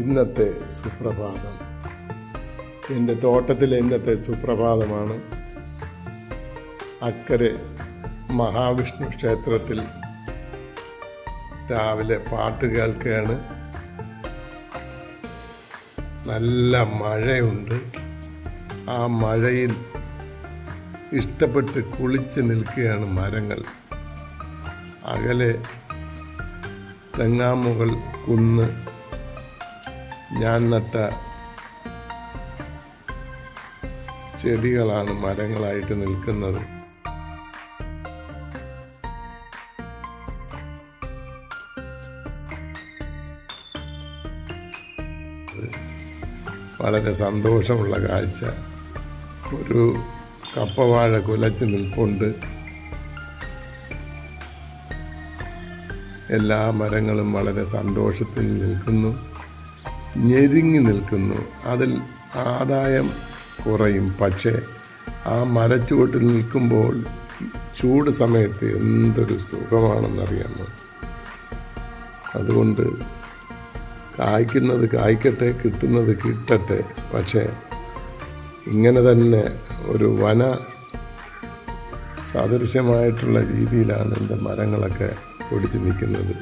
ഇന്നത്തെ സുപ്രഭാതം. എന്റെ തോട്ടത്തിലെ ഇന്നത്തെ സുപ്രഭാതമാണ് അക്കരെ മഹാവിഷ്ണു ക്ഷേത്രത്തിൽ രാവിലെ പാട്ട് കേൾക്കുകയാണ് നല്ല മഴയുണ്ട്. ആ മഴയിൽ ഇഷ്ടപ്പെട്ട് കുളിച്ച് നിൽക്കുകയാണ് മരങ്ങൾ. അകലെ തെങ്ങാമുകൾ കുന്ന് ഞാൻ നട്ട ചെടികളാണ് മരങ്ങളായിട്ട് നിൽക്കുന്നത്. വളരെ സന്തോഷമുള്ള കാഴ്ച. ഒരു കപ്പവാഴ കുലച്ച് നിൽപ്പുണ്ട്. എല്ലാ മരങ്ങളും വളരെ സന്തോഷത്തിൽ നിൽക്കുന്നു. ഞെരുങ്ങി നിൽക്കുന്നു. അതിൽ ആദായം കുറയും. പക്ഷേ ആ മരച്ചുവട്ടിൽ നിൽക്കുമ്പോൾ ചൂട് സമയത്ത് എന്തൊരു സുഖമാണെന്നറിയാമോ? അതുകൊണ്ട് കായ്ക്കുന്നത് കായ്ക്കട്ടെ കിട്ടുന്നത് കിട്ടട്ടെ. പക്ഷേ ഇങ്ങനെ തന്നെ ഒരു വന സദൃശമായിട്ടുള്ള രീതിയിലാണ് എന്റെ മരങ്ങളൊക്കെ ഒടിച്ചു നിൽക്കുന്നത്.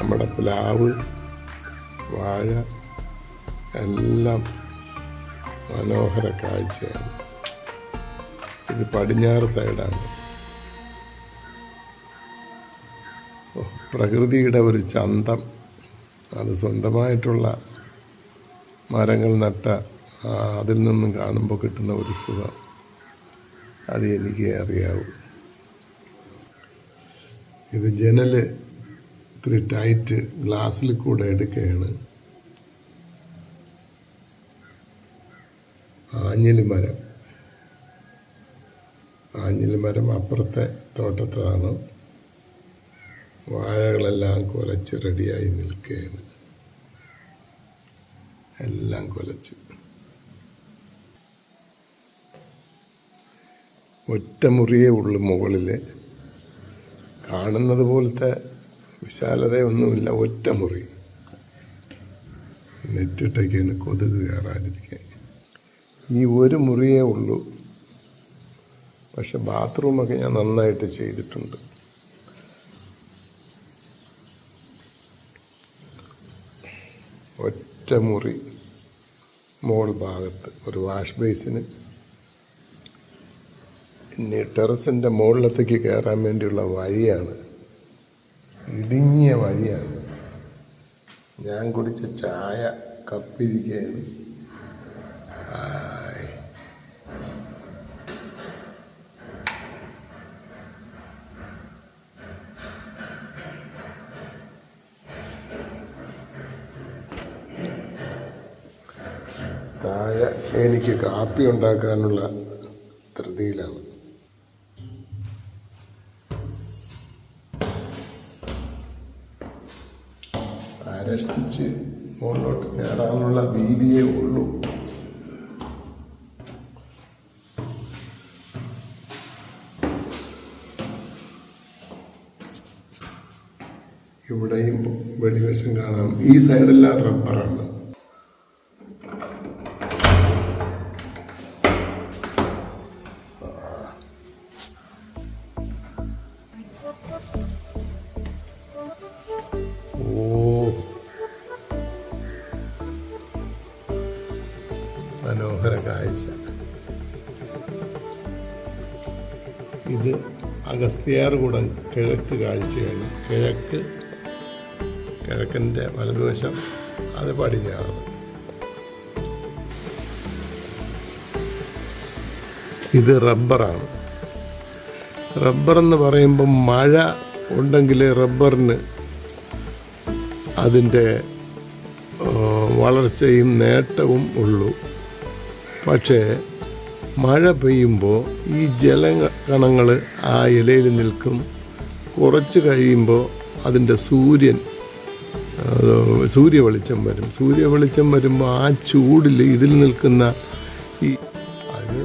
നമ്മുടെ പ്ലാവ് വാഴ എല്ലാം മനോഹര കാഴ്ചയാണ്. ഇത് പടിഞ്ഞാറ് സൈഡാണ്. പ്രകൃതിയുടെ ഒരു ചന്തം. അത് സ്വന്തമായിട്ടുള്ള മരങ്ങൾ നട്ട അതിൽ നിന്നും കാണുമ്പോൾ കിട്ടുന്ന ഒരു സുഖം. അത് എനിക്ക് അറിയാവൂ. ഇത് ജനൽ ഇത്തിരി ടൈറ്റ് ഗ്ലാസ്സിൽ കൂടെ എടുക്കുകയാണ്. ആഞ്ഞിലി മരം. ആഞ്ഞിലി മരം അപ്പുറത്തെ തോട്ടത്താണ്. വാഴകളെല്ലാം കുലച്ച് റെഡിയായി നിൽക്കുകയാണ്. എല്ലാം കുലച്ചു. ഒറ്റമുറിയേ ഉള്ളൂ മുകളിൽ കാണുന്നത് പോലത്തെ വിശാലതയൊന്നുമില്ല ഒറ്റ മുറി. നെറ്റിട്ടൊക്കെയാണ് കൊതുക് കയറാതിരിക്കാൻ. ഈ ഒരു മുറിയേ ഉള്ളൂ. പക്ഷെ ബാത്റൂമൊക്കെ ഞാൻ നന്നായിട്ട് ചെയ്തിട്ടുണ്ട്. ഒറ്റ മുറി മോൾ ഭാഗത്ത് ഒരു വാഷ് ബേസിന്. ഇനി ടെറസിന്റെ മുകളിലത്തേക്ക് കയറാൻ വേണ്ടിയുള്ള വഴിയാണ് ഇടുങ്ങിയ വഴിയാണ്. ഞാൻ കുടിച്ച ചായ കപ്പിരിക്കുകയാണ്. താഴെ എനിക്ക് കാപ്പി ഉണ്ടാക്കാനുള്ള ധൃതിയിലാണ്. അരഷ്ടിച്ച് മുകളിലോട്ട് കയറാനുള്ള വീതിയേ ഉള്ളൂ. ഇവിടെയും വെടിവശം കാണാം. ഈ സൈഡെല്ലാം റബ്ബറാണ് അഗസ്ത്യാർകൂടം കിഴക്ക് കാഴ്ചയാണ് കിഴക്ക് കിഴക്കിന്റെ വലതുവശം അത് പടിഞ്ഞാറ്. ഇത് റബ്ബറാണ്. റബ്ബറെന്ന് പറയുമ്പം മഴ ഉണ്ടെങ്കിൽ റബ്ബറിന് അതിന്റെ വളർച്ചയും നേട്ടവും ഉള്ളൂ. പക്ഷേ മഴ പെയ്യുമ്പോൾ ഈ ജലകണങ്ങൾ ആ ഇലയിൽ നിൽക്കും. കുറച്ച് കഴിയുമ്പോൾ അതിന്റെ സൂര്യൻ സൂര്യ വെളിച്ചം വരും. സൂര്യ വെളിച്ചം വരുമ്പോൾ ആ ചൂടിൽ ഇതിൽ നിൽക്കുന്ന ഈ അത്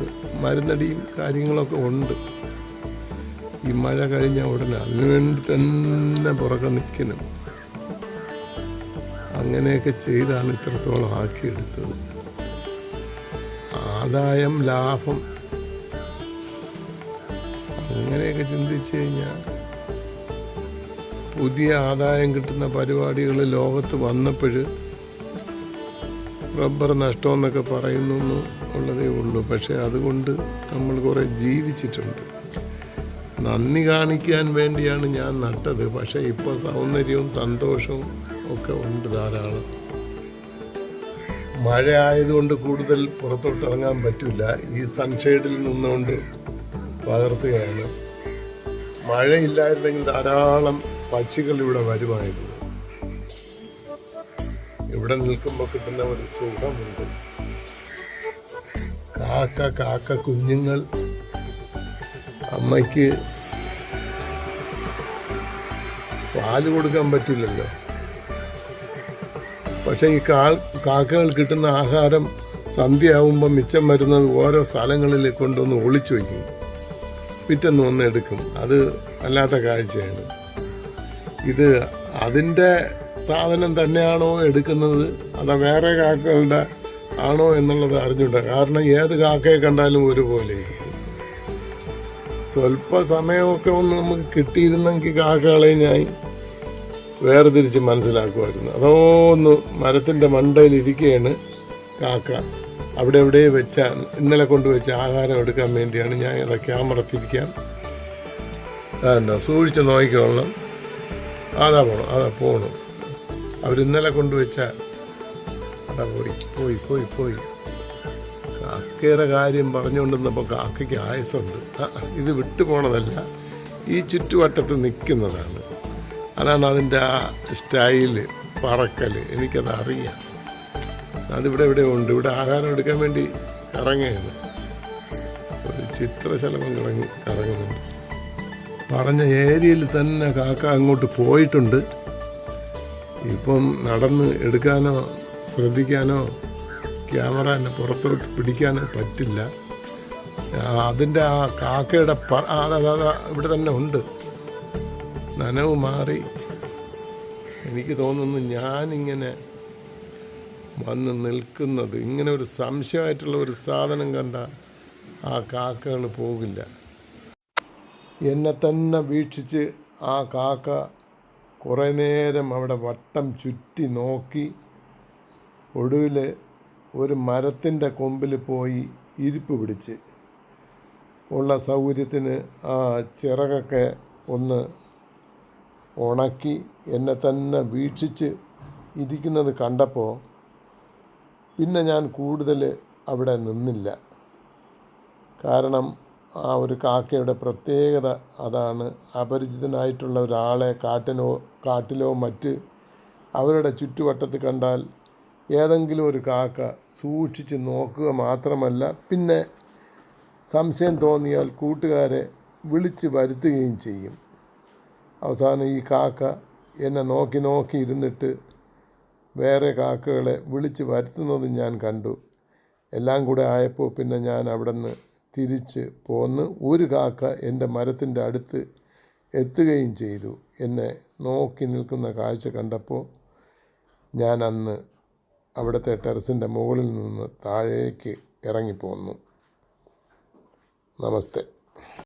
മരുന്നടിയും കാര്യങ്ങളൊക്കെ ഉണ്ട്. ഈ മഴ കഴിഞ്ഞ ഉടനെ അതിനു വേണ്ടി തന്നെ പുറകെ നിൽക്കണം. അങ്ങനെയൊക്കെ ചെയ്താണ് ഇത്രത്തോളം ആക്കിയെടുത്തത്. ആദായം ലാഭം. അങ്ങനെയൊക്കെ ചിന്തിച്ചു കഴിഞ്ഞാൽ പുതിയ ആദായം കിട്ടുന്ന പരിപാടികൾ ലോകത്ത് വന്നപ്പോൾ റബ്ബർ നഷ്ടമെന്നൊക്കെ പറയുന്നു ഉള്ളതേ ഉള്ളൂ. പക്ഷേ അതുകൊണ്ട് നമ്മൾ കുറേ ജീവിച്ചിട്ടുണ്ട്. നന്ദി കാണിക്കാൻ വേണ്ടിയാണ് ഞാൻ നട്ടത്. പക്ഷേ ഇപ്പോൾ സൗന്ദര്യവും സന്തോഷവും ഒക്കെ ഉണ്ട് ധാരാളം. മഴ ആയതുകൊണ്ട് കൂടുതൽ പുറത്തോട്ട് ഇറങ്ങാൻ പറ്റില്ല. ഈ സൺഷെയ്ഡിൽ നിന്നുകൊണ്ട് പകർത്തുകയാണ് മഴയില്ലായിരുന്നെങ്കിൽ ധാരാളം പക്ഷികൾ ഇവിടെ വരുമായിരുന്നു. ഇവിടെ നിൽക്കുമ്പോൾ കിട്ടുന്ന ഒരു സുഖമുണ്ട്. കാക്ക കാക്ക കുഞ്ഞുങ്ങൾ അമ്മയ്ക്ക് പാൽ കൊടുക്കാൻ പറ്റില്ലല്ലോ. പക്ഷെ ഈ കാ കാക്കകൾ കിട്ടുന്ന ആഹാരം സന്ധ്യയാവുമ്പോൾ മിച്ചം വരുന്നത് ഓരോ സ്ഥലങ്ങളിൽ കൊണ്ടുവന്ന് ഒളിച്ചു വയ്ക്കും. പിറ്റെന്ന് വന്ന് എടുക്കും. അത് അല്ലാത്ത കാഴ്ചയാണ്. ഇത് അതിന്റെ സാധനം തന്നെയാണോ എടുക്കുന്നത്? അതോ വേറെ കാക്കകളുടെ ആണോ എന്നുള്ളത് അറിഞ്ഞുണ്ട് കാരണം ഏത് കാക്കയെ കണ്ടാലും ഒരുപോലെ. സ്വല്പ സമയമൊക്കെ ഒന്ന് നമുക്ക് കിട്ടിയിരുന്നെങ്കിൽ കാക്കകളെ ഞാൻ വേർതിരിച്ച് മനസ്സിലാക്കുമായിരുന്നു. അതോ ഒന്ന് മരത്തിന്റെ മണ്ടയിൽ ഇരിക്കുകയാണ് കാക്ക. അവിടെ എവിടെ വെച്ച ഇന്നലെ കൊണ്ടുവച്ച ആഹാരം എടുക്കാൻ വേണ്ടിയാണ് ഞാൻ അത് ക്യാമറ തിരിക്കാൻ അതുണ്ടോ സൂക്ഷിച്ച് നോക്കിക്കൊള്ളണം. അതാ പോകണം അതാ പോകണം അവർ ഇന്നലെ കൊണ്ടുവച്ച അതാ പോയി പോയി പോയി പോയി. കാക്കയുടെ കാര്യം പറഞ്ഞുകൊണ്ടിരുന്നപ്പോൾ കാക്കയ്ക്ക് ആയസുണ്ട് ഇത് വിട്ടു പോണതല്ല ഈ ചുറ്റുവട്ടത്ത് നിൽക്കുന്നതാണ്. അതാണ് അതിന്റെ ആ സ്റ്റൈൽ പറക്കൽ എനിക്കത് അറിയാം. അതിവിടെ ഇവിടെ ഉണ്ട്. ഇവിടെ ആഹാരം എടുക്കാൻ വേണ്ടി ഇറങ്ങുകയാണ് ഒരു ചിത്രശലഭം കറങ്ങി ഇറങ്ങുന്നുണ്ട് പറഞ്ഞ ഏരിയയിൽ തന്നെ കാക്ക അങ്ങോട്ട് പോയിട്ടുണ്ട്. ഇപ്പം നടന്ന് എടുക്കാനോ ശ്രദ്ധിക്കാനോ ക്യാമറ എന്നെ പുറത്തോട്ട് പിടിക്കാനോ പറ്റില്ല. അതിന്റെ ആ കാക്കയുടെ അതാ ഇവിടെ തന്നെ ഉണ്ട്. നനവ് മാറി. എനിക്ക് തോന്നുന്നു ഞാനിങ്ങനെ വന്ന് നിൽക്കുന്നത് ഇങ്ങനെ ഒരു സംശയമായിട്ടുള്ള ഒരു സാധനം കണ്ട ആ കാക്കകൾ പോകില്ല. എന്നെ തന്നെ വീക്ഷിച്ച് ആ കാക്ക കുറേ നേരം അവിടെ വട്ടം ചുറ്റി നോക്കി. ഒടുവിൽ ഒരു മരത്തിന്റെ കൊമ്പിൽ പോയി ഇരിപ്പ് പിടിച്ച്. ഉള്ള സൗകര്യത്തിന് ആ ചിറകൊക്കെ ഒന്ന് ഉണക്കി എന്നെ തന്നെ വീക്ഷിച്ച് ഇരിക്കുന്നത് കണ്ടപ്പോൾ പിന്നെ ഞാൻ കൂടുതൽ അവിടെ നിന്നില്ല. കാരണം ആ ഒരു കാക്കയുടെ പ്രത്യേകത അതാണ്. അപരിചിതനായിട്ടുള്ള ഒരാളെ കാട്ടിനോ കാട്ടിലോ മറ്റ് അവരുടെ ചുറ്റുവട്ടത്ത് കണ്ടാൽ ഏതെങ്കിലും ഒരു കാക്ക സൂക്ഷിച്ച് നോക്കുക മാത്രമല്ല പിന്നെ സംശയം തോന്നിയാൽ കൂട്ടുകാരെ വിളിച്ച് വരുത്തുകയും ചെയ്യും. അവസാനം ഈ കാക്ക എന്നെ നോക്കി നോക്കി ഇരുന്നിട്ട് വേറെ കാക്കകളെ വിളിച്ച് വരുത്തുന്നത് ഞാൻ കണ്ടു. എല്ലാം കൂടെ ആയപ്പോൾ പിന്നെ ഞാൻ അവിടെ നിന്ന് തിരിച്ച് പോന്ന് ഒരു കാക്ക എന്റെ മരത്തിന്റെ അടുത്ത് എത്തുകയും ചെയ്തു. എന്നെ നോക്കി നിൽക്കുന്ന കാഴ്ച കണ്ടപ്പോൾ ഞാൻ അന്ന് അവിടുത്തെ ടെറസിന്റെ മുകളിൽ നിന്ന് താഴേക്ക് ഇറങ്ങിപ്പോന്നു. നമസ്തേ.